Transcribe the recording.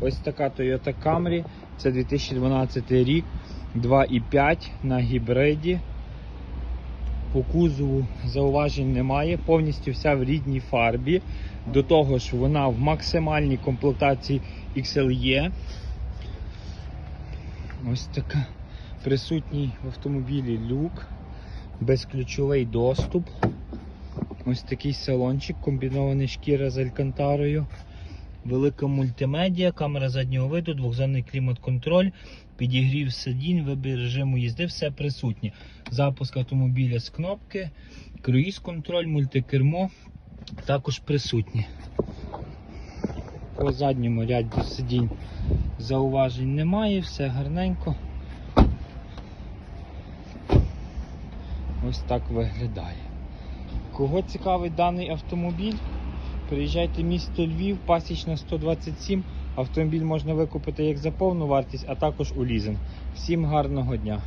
Ось така Toyota Camry. Це 2012 рік, 2,5 на гібриді. По кузову зауважень немає, повністю вся в рідній фарбі. До того ж, вона в максимальній комплектації XLE. Ось така присутній в автомобілі люк, безключовий доступ. Ось такий салончик, комбінований шкіра з алькантарою. Велика мультимедіа, камера заднього виду, двохзонний клімат-контроль, підігрів сидінь, вибір режиму їзди, все присутнє. Запуск автомобіля з кнопки, круїз-контроль, мультикермо також присутні. По задньому ряді сидінь зауважень немає, все гарненько. Ось так виглядає. Кого цікавить даний автомобіль? Приїжджайте в місто Львів, пасічна 127. Автомобіль можна викупити як за повну вартість, а також у лізинг. Всім гарного дня!